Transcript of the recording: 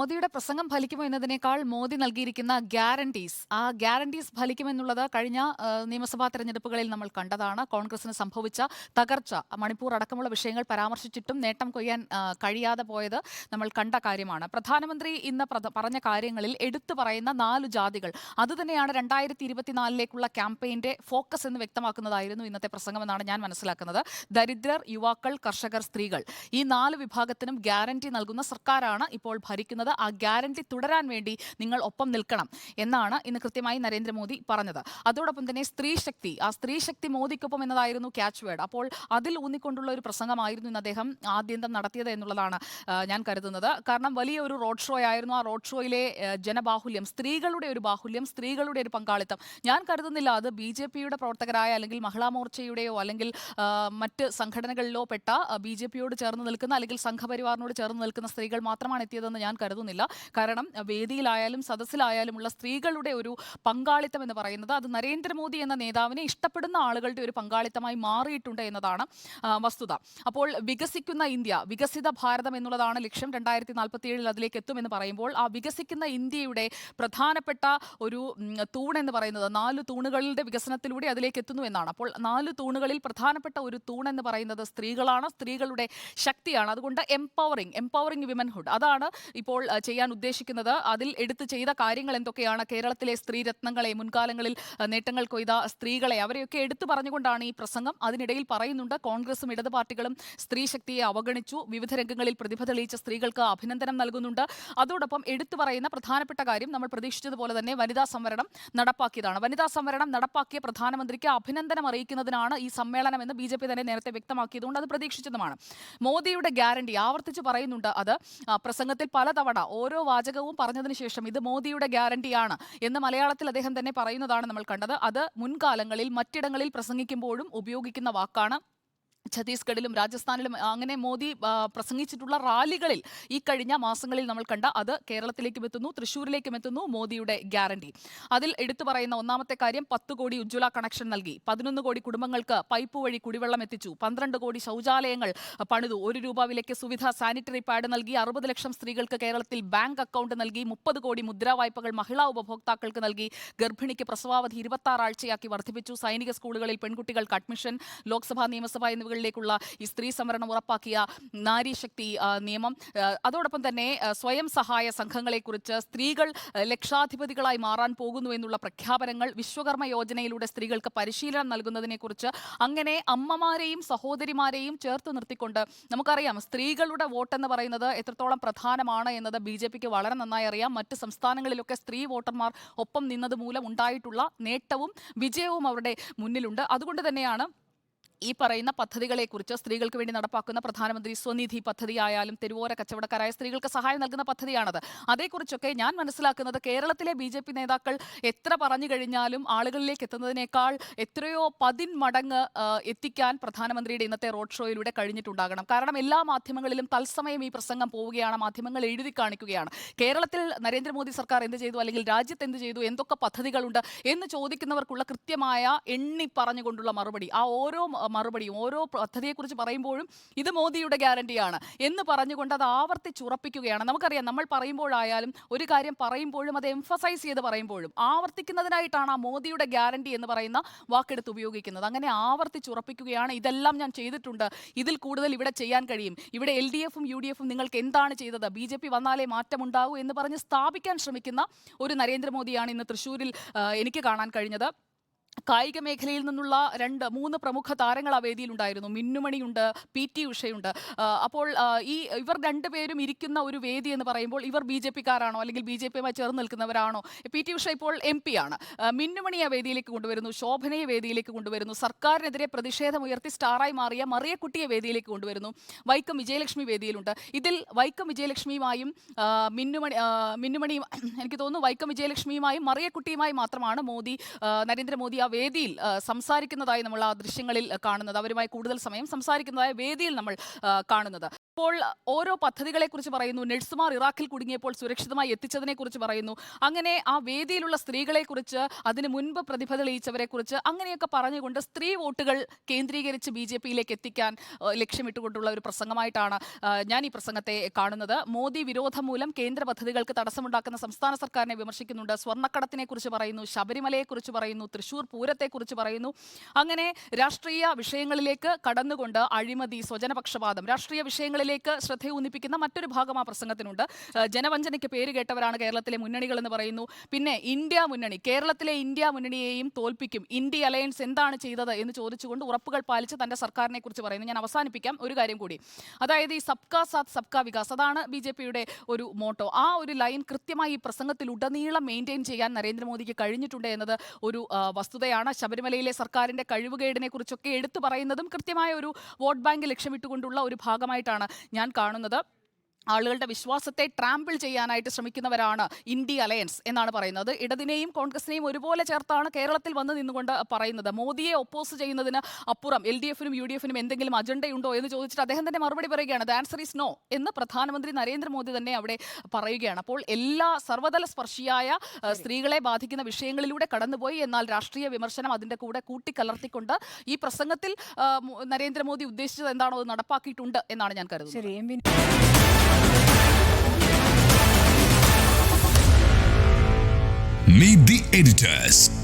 മോദിയുടെ പ്രസംഗം ഫലിക്കുമോ എന്നതിനേക്കാൾ മോദി നൽകിയിരിക്കുന്ന ഗ്യാരണ്ടീസ് ആ ഗ്യാരണ്ടീസ് ഫലിക്കുമെന്നുള്ളത് കഴിഞ്ഞ നിയമസഭാ തെരഞ്ഞെടുപ്പുകളിൽ നമ്മൾ കണ്ടതാണ്. കോൺഗ്രസിന് സംഭവിച്ച തകർച്ച മണിപ്പൂർ അടക്കമുള്ള വിഷയങ്ങൾ പരാമർശിച്ചിട്ടും നേട്ടം കൊയ്യാൻ കഴിയാതെ പോയത് നമ്മൾ കണ്ട കാര്യമാണ്. പ്രധാനമന്ത്രി ഇന്ന് പറഞ്ഞ കാര്യങ്ങളിൽ എടുത്തു പറയുന്ന നാല് ജാതികൾ അതുതന്നെയാണ് രണ്ടായിരത്തി ഇരുപത്തിനാലിലേക്കുള്ള ക്യാമ്പയിന്റെ ഫോക്കസ് എന്ന് വ്യക്തമാക്കുന്നതായിരുന്നു ഇന്നത്തെ പ്രസംഗമെന്നാണ് ഞാൻ മനസ്സിലാക്കുന്നത്. ദരിദ്രർ യുവാക്കൾ കർഷകർ സ്ത്രീകൾ ഈ നാല് വിഭാഗത്തിനും ഗ്യാരണ്ടി നൽകുന്ന സർക്കാരാണ് ഇപ്പോൾ ഭരിക്കുന്നത്. ആ ഗ്യാരണ്ടി തുടരാൻ വേണ്ടി നിങ്ങൾ ഒപ്പം നിൽക്കണം എന്നാണ് ഇന്ന് കൃത്യമായി നരേന്ദ്രമോദി പറഞ്ഞത്. അതോടൊപ്പം തന്നെ സ്ത്രീ ശക്തി ആ സ്ത്രീ ശക്തി മോദിക്കൊപ്പം എന്നതായിരുന്നു ക്യാച്ച് വേർഡ് അപ്പോൾ അതിൽ ഊന്നിക്കൊണ്ടുള്ള ഒരു പ്രസംഗമായിരുന്നു ഇന്ന് അദ്ദേഹം ആദ്യന്തം നടത്തിയത് എന്നുള്ളതാണ് ഞാൻ കരുതുന്നത്. കാരണം വലിയ ഒരു റോഡ് ഷോ ആയിരുന്നു. ആ റോഡ് ഷോയിലെ ജനബാഹുല്യം സ്ത്രീകളുടെ ഒരു ബാഹുല്യം സ്ത്രീകളുടെ ഒരു പങ്കാളിത്തം. ഞാൻ കരുതുന്നില്ല അത് ബി ജെ പിയുടെ പ്രവർത്തകരായ അല്ലെങ്കിൽ മഹിളാ മോർച്ചയുടെയോ അല്ലെങ്കിൽ മറ്റ് സംഘടനകളിലോ പെട്ട ബി ജെ പിയോട് ചേർന്ന് നിൽക്കുന്ന അല്ലെങ്കിൽ സംഘപരിവാറിനോട് ചേർന്ന് നിൽക്കുന്ന സ്ത്രീകൾ മാത്രമാണ് എത്തിയതെന്ന് ഞാൻ കരുതുന്നില്ല കാരണം വേദിയിലായാലും സദസ്സിലായാലും ഉള്ള സ്ത്രീകളുടെ ഒരു പങ്കാളിത്തം എന്ന് പറയുന്നത് അത് നരേന്ദ്രമോദി എന്ന നേതാവിനെ ഇഷ്ടപ്പെടുന്ന ആളുകളുടെ ഒരു പങ്കാളിത്തമായി മാറിയിട്ടുണ്ട് എന്നതാണ് വസ്തുത. അപ്പോൾ വികസിക്കുന്ന ഇന്ത്യ വികസിത ഭാരതം എന്നുള്ളതാണ് ലക്ഷ്യം രണ്ടായിരത്തി നാൽപ്പത്തി ഏഴിൽ അതിലേക്ക് എത്തുമെന്ന് പറയുമ്പോൾ ആ വികസിക്കുന്ന ഇന്ത്യയുടെ പ്രധാനപ്പെട്ട ഒരു തൂൺ എന്ന് പറയുന്നത് നാല് തൂണുകളുടെ വികസനത്തിലൂടെ അതിലേക്ക് എത്തുന്നു എന്നാണ്. അപ്പോൾ നാല് തൂണുകളിൽ പ്രധാനപ്പെട്ട ഒരു തൂൺ എന്ന് പറയുന്നത് സ്ത്രീകളാണ് സ്ത്രീകളുടെ ശക്തിയാണ്. അതുകൊണ്ട് എംപവറിംഗ് എംപവറിംഗ് വിമൻഹുഡ് അതാണ് ഇപ്പോൾ ചെയ്യാൻ ഉദ്ദേശിക്കുന്നത്. അതിൽ എടുത്ത് ചെയ്ത കാര്യങ്ങൾ എന്തൊക്കെയാണ്? കേരളത്തിലെ സ്ത്രീ രത്നങ്ങളെ മുൻകാലങ്ങളിൽ നേട്ടങ്ങൾ കൊയ്ത സ്ത്രീകളെ അവരെയൊക്കെ എടുത്തു പറഞ്ഞുകൊണ്ടാണ് ഈ പ്രസംഗം. അതിനിടയിൽ പറയുന്നുണ്ട് കോൺഗ്രസും ഇടത് പാർട്ടികളും സ്ത്രീ ശക്തിയെ അവഗണിച്ചു. വിവിധ രംഗങ്ങളിൽ പ്രതിഭ തെളിയിച്ച സ്ത്രീകൾക്ക് അഭിനന്ദനം നൽകുന്നുണ്ട്. അതോടൊപ്പം എടുത്തു പറയുന്ന പ്രധാനപ്പെട്ട കാര്യം നമ്മൾ പ്രതീക്ഷിച്ചതുപോലെ തന്നെ വനിതാ സംവരണം നടപ്പാക്കിയതാണ്. വനിതാ സംവരണം നടപ്പാക്കിയ പ്രധാനമന്ത്രിക്ക് അഭിനന്ദനം അറിയിക്കുന്നതിനാണ് ഈ സമ്മേളനം എന്ന് ബി ജെ പി തന്നെ നേരത്തെ വ്യക്തമാക്കിയതുകൊണ്ട് അത് പ്രതീക്ഷിച്ചതുമാണ്. മോദിയുടെ ഗ്യാരണ്ടി ആവർത്തിച്ച് പറയുന്നുണ്ട് അത്. പ്രസംഗത്തിൽ പലതവണ ഓരോ വാചകവും പറഞ്ഞതിന് ശേഷം ഇത് മോദിയുടെ ഗ്യാരണ്ടിയാണ് എന്ന് മലയാളത്തിൽ അദ്ദേഹം തന്നെ പറയുന്നതാണ് നമ്മൾ കണ്ടത്. അത് മുൻകാലങ്ങളിൽ മറ്റിടങ്ങളിൽ പ്രസംഗിക്കുമ്പോഴും ഉപയോഗിക്കുന്ന വാക്കാണ് ഛത്തീസ്ഗഡിലും രാജസ്ഥാനിലും അങ്ങനെ മോദി പ്രസംഗിച്ചിട്ടുള്ള റാലികളിൽ ഈ കഴിഞ്ഞ മാസങ്ങളിൽ നമ്മൾ കണ്ട അത് കേരളത്തിലേക്കും എത്തുന്നു തൃശ്ശൂരിലേക്കും എത്തുന്നു മോദിയുടെ ഗ്യാരണ്ടി. അതിൽ എടുത്തു പറയുന്ന ഒന്നാമത്തെ കാര്യം പത്ത് കോടി ഉജ്ജ്വല കണക്ഷൻ നൽകി. പതിനൊന്ന് കോടി കുടുംബങ്ങൾക്ക് പൈപ്പ് വഴി കുടിവെള്ളം എത്തിച്ചു. പന്ത്രണ്ട് കോടി ശൗചാലയങ്ങൾ പണിതു. ഒരു രൂപ വിലയ്ക്ക് സുവിധ സാനിറ്ററി പാഡ് നൽകി. അറുപത് ലക്ഷം സ്ത്രീകൾക്ക് കേരളത്തിൽ ബാങ്ക് അക്കൗണ്ട് നൽകി. മുപ്പത് കോടി മുദ്രാ വായ്പകൾ മഹിളാ ഉപഭോക്താക്കൾക്ക് നൽകി. ഗർഭിണിക്ക് പ്രസവാവധി ഇരുപത്തി ആഴ്ചയാക്കി വർദ്ധിപ്പിച്ചു സൈനിക സ്കൂളുകളിൽ പെൺകുട്ടികൾക്ക് അഡ്മിഷൻ ലോക്സഭാ നിയമസഭ എന്നിവകളിലേക്കുള്ള ഈ സ്ത്രീ സംവരണം ഉറപ്പാക്കിയ നാരീശക്തി നിയമം. അതോടൊപ്പം തന്നെ സ്വയം സഹായ സംഘങ്ങളെക്കുറിച്ച് സ്ത്രീകൾ ലക്ഷാധിപതികളായി മാറാൻ പോകുന്നു എന്നുള്ള പ്രഖ്യാപനങ്ങൾ വിശ്വകർമ്മ യോജനയിലൂടെ സ്ത്രീകൾക്ക് പരിശീലനം നൽകുന്നതിനെക്കുറിച്ച് അങ്ങനെ അമ്മമാരെയും സഹോദരിമാരെയും ചേർത്ത് നിർത്തിക്കൊണ്ട് നമുക്കറിയാം സ്ത്രീകളുടെ വോട്ടെന്ന് പറയുന്നത് എത്രത്തോളം പ്രധാനമാണ് എന്നത് ബി ജെ പിക്ക് വളരെ നന്നായി അറിയാം. മറ്റ് സംസ്ഥാനങ്ങളിലൊക്കെ സ്ത്രീ വോട്ടർമാർ ഒപ്പം നിന്നത് മൂലം ഉണ്ടായിട്ടുള്ള നേട്ടവും വിജയവും അവരുടെ മുന്നിലുണ്ട്. അതുകൊണ്ട് തന്നെയാണ് ഈ പറയുന്ന പദ്ധതികളെക്കുറിച്ച് സ്ത്രീകൾക്ക് വേണ്ടി നടപ്പാക്കുന്ന പ്രധാനമന്ത്രി സ്വനിധി പദ്ധതിയായാലും തെരുവോര കച്ചവടക്കാരായ സ്ത്രീകൾക്ക് സഹായം നൽകുന്ന പദ്ധതിയാണത്. അതേക്കുറിച്ചൊക്കെ ഞാൻ മനസ്സിലാക്കുന്നത് കേരളത്തിലെ ബി നേതാക്കൾ എത്ര പറഞ്ഞു കഴിഞ്ഞാലും ആളുകളിലേക്ക് എത്തുന്നതിനേക്കാൾ എത്രയോ പതിൻ മടങ്ങ് ആ, എത്തിക്കാൻ പ്രധാനമന്ത്രിയുടെ ഇന്നത്തെ റോഡ് ഷോയിലൂടെ കഴിഞ്ഞിട്ടുണ്ടാകണം. കാരണം എല്ലാ മാധ്യമങ്ങളിലും തത്സമയം ഈ പ്രസംഗം പോവുകയാണ് മാധ്യമങ്ങൾ എഴുതി കാണിക്കുകയാണ്. കേരളത്തിൽ നരേന്ദ്രമോദി സർക്കാർ എന്ത് ചെയ്തു? അല്ലെങ്കിൽ രാജ്യത്ത് എന്ത് ചെയ്തു? എന്തൊക്കെ പദ്ധതികളുണ്ട്? എന്ന് ചോദിക്കുന്നവർക്കുള്ള കൃത്യമായ എണ്ണി പറഞ്ഞുകൊണ്ടുള്ള മറുപടി. ആ ഓരോ മറുപടിയും ഓരോ പദ്ധതിയെക്കുറിച്ച് പറയുമ്പോഴും ഇത് മോദിയുടെ ഗ്യാരണ്ടിയാണ് എന്ന് പറഞ്ഞുകൊണ്ട് അത് ആവർത്തിച്ചുറപ്പിക്കുകയാണ്. നമുക്കറിയാം നമ്മൾ പറയുമ്പോഴായാലും ഒരു കാര്യം പറയുമ്പോഴും അത് എംഫസൈസ് ചെയ്ത് പറയുമ്പോഴും ആവർത്തിക്കുന്നതിനായിട്ടാണ് ആ മോദിയുടെ ഗ്യാരണ്ടി എന്ന് പറയുന്ന വാക്കെടുത്ത് ഉപയോഗിക്കുന്നത്. അങ്ങനെ ആവർത്തിച്ചുറപ്പിക്കുകയാണ്. ഇതെല്ലാം ഞാൻ ചെയ്തിട്ടുണ്ട്. ഇതിൽ കൂടുതൽ ഇവിടെ ചെയ്യാൻ കഴിയും. ഇവിടെ എൽ ഡി എഫും യു ഡി എഫും നിങ്ങൾക്ക് എന്താണ് ചെയ്തത്? ബി ജെ പി വന്നാലേ മാറ്റമുണ്ടാകൂ എന്ന് പറഞ്ഞ് സ്ഥാപിക്കാൻ ശ്രമിക്കുന്ന ഒരു നരേന്ദ്രമോദിയാണ് ഇന്ന് തൃശ്ശൂരിൽ എനിക്ക് കാണാൻ കഴിഞ്ഞത്. കായിക മേഖലയിൽ നിന്നുള്ള രണ്ട് മൂന്ന് പ്രമുഖ താരങ്ങൾ ആ വേദിയിൽ വേദിയിലുണ്ടായിരുന്നു. മിന്നുമണിയുണ്ട് പി ടി ഉഷയുണ്ട്. അപ്പോൾ ഈ ഇവർ രണ്ടുപേരും ഇരിക്കുന്ന ഒരു വേദി എന്ന് പറയുമ്പോൾ ഇവർ ബി ജെ പിക്കാരാണോ അല്ലെങ്കിൽ ബി ജെ പിയുമായി ചേർന്ന് നിൽക്കുന്നവരാണോ? പി ടി ഉഷ ഇപ്പോൾ എം പി ആണ്. മിന്നുമണിയെ വേദിയിലേക്ക് കൊണ്ടുവരുന്നു ശോഭനയെ വേദിയിലേക്ക് കൊണ്ടുവരുന്നു സർക്കാരിനെതിരെ പ്രതിഷേധമുയർത്തി സ്റ്റാറായി മാറിയ മറിയക്കുട്ടിയെ വേദിയിലേക്ക് കൊണ്ടുവരുന്നു വൈക്കം വിജയലക്ഷ്മി വേദിയിലുണ്ട്. ഇതിൽ വൈക്കം വിജയലക്ഷ്മിയുമായും മിന്നുമണി മിന്നുമണിയും എനിക്ക് തോന്നുന്നു വൈക്കം വിജയലക്ഷ്മിയുമായും മറിയക്കുട്ടിയുമായി മാത്രമാണ് മോദി നരേന്ദ്രമോദി ആ വേദിയിൽ സംസാരിക്കുന്നതായി നമ്മൾ ആ ദൃശ്യങ്ങളിൽ കാണുന്നത് അവരുമായി കൂടുതൽ സമയം സംസാരിക്കുന്നതായ വേദിയിൽ നമ്മൾ കാണുന്നത്. ഇപ്പോൾ ഓരോ പദ്ധതികളെ കുറിച്ച് പറയുന്നു. നഴ്സുമാർ ഇറാഖിൽ കുടുങ്ങിയപ്പോൾ സുരക്ഷിതമായി എത്തിച്ചതിനെ കുറിച്ച് പറയുന്നു. അങ്ങനെ ആ വേദിയിലുള്ള സ്ത്രീകളെ കുറിച്ച് അതിന് മുൻപ് പ്രതിഭ തെളിയിച്ചവരെ കുറിച്ച് അങ്ങനെയൊക്കെ പറഞ്ഞുകൊണ്ട് സ്ത്രീ വോട്ടുകൾ കേന്ദ്രീകരിച്ച് ബി ജെ പിയിലേക്ക് എത്തിക്കാൻ ലക്ഷ്യമിട്ടുകൊണ്ടുള്ള ഒരു പ്രസംഗമായിട്ടാണ് ഞാൻ ഈ പ്രസംഗത്തെ കാണുന്നത്. മോദി വിരോധം മൂലം കേന്ദ്ര പദ്ധതികൾക്ക് തടസ്സമുണ്ടാക്കുന്ന സംസ്ഥാന സർക്കാരിനെ വിമർശിക്കുന്നുണ്ട്. സ്വർണക്കടത്തിനെ കുറിച്ച് പറയുന്നു. ശബരിമലയെ കുറിച്ച് പറയുന്നു. തൃശൂർ പൂരത്തെ കുറിച്ച് പറയുന്നു. അങ്ങനെ രാഷ്ട്രീയ വിഷയങ്ങളിലേക്ക് കടന്നുകൊണ്ട് അഴിമതി സ്വജനപക്ഷപാതം രാഷ്ട്രീയ വിഷയങ്ങളിലേക്ക് ശ്രദ്ധയൂന്നിപ്പിക്കുന്ന മറ്റൊരു ഭാഗം ആ പ്രസംഗത്തിനുണ്ട്. ജനവഞ്ചനയ്ക്ക് പേര് കേട്ടവരാണ് കേരളത്തിലെ മുന്നണികൾ എന്ന് പറയുന്നു. പിന്നെ ഇന്ത്യ മുന്നണി കേരളത്തിലെ ഇന്ത്യ മുന്നണിയെയും തോൽപ്പിക്കും. ഇന്ത്യ അലയൻസ് എന്താണ് ചെയ്തത് എന്ന് ചോദിച്ചുകൊണ്ട് ഉറപ്പുകൾ പാലിച്ച് തന്റെ സർക്കാരിനെ കുറിച്ച് പറയുന്നു. ഞാൻ അവസാനിപ്പിക്കാം. ഒരു കാര്യം കൂടി. അതായത് ഈ സബ്കാ സാത്ത് സബ്കാ വികാസ് അതാണ് ബി ജെ പിയുടെ ഒരു മോട്ടോ. ആ ഒരു ലൈൻ കൃത്യമായി ഈ പ്രസംഗത്തിൽ ഉടനീളം മെയിന്റെയിൻ ചെയ്യാൻ നരേന്ദ്രമോദിക്ക് കഴിഞ്ഞിട്ടുണ്ട് എന്നത് ഒരു വസ്തുതയാണ്. ശബരിമലയിലെ സർക്കാരിന്റെ കഴിവുകേടിനെ കുറിച്ചൊക്കെ എടുത്തു പറയുന്നതും കൃത്യമായ ഒരു വോട്ട് ബാങ്ക് ലക്ഷ്യമിട്ടുകൊണ്ടുള്ള ഒരു ഭാഗമായിട്ടാണ് ഞാൻ കാണുന്നത് ആളുകളുടെ വിശ്വാസത്തെ ട്രാമ്പിൾ ചെയ്യാനായിട്ട് ശ്രമിക്കുന്നവരാണ് ഇന്ത്യ അലയൻസ് എന്നാണ് പറയുന്നത്. ഇടതിനെയും കോൺഗ്രസിനെയും ഒരുപോലെ ചേർത്താണ് കേരളത്തിൽ വന്ന് നിന്നുകൊണ്ട് പറയുന്നത്. മോദിയെ ഒപ്പോസ് ചെയ്യുന്നതിന് അപ്പുറം എൽ ഡി എഫിനും യു ഡി എഫിനും എന്തെങ്കിലും അജണ്ടയുണ്ടോ എന്ന് ചോദിച്ചിട്ട് അദ്ദേഹം തന്നെ മറുപടി പറയുകയാണ്. ദ ആൻസർ ഈസ് നോ എന്ന് പ്രധാനമന്ത്രി നരേന്ദ്രമോദി തന്നെ അവിടെ പറയുകയാണ്. അപ്പോൾ എല്ലാ സർവതല സ്പർശിയായ സ്ത്രീകളെ ബാധിക്കുന്ന വിഷയങ്ങളിലൂടെ കടന്നുപോയി. എന്നാൽ രാഷ്ട്രീയ വിമർശനം അതിന്റെ കൂടെ കൂട്ടിക്കലർത്തിക്കൊണ്ട് ഈ പ്രസംഗത്തിൽ നരേന്ദ്രമോദി ഉദ്ദേശിച്ചത് എന്താണോ അത് നടപ്പാക്കിയിട്ടുണ്ട് എന്നാണ് ഞാൻ കരുതുന്നത്. Meet the editors.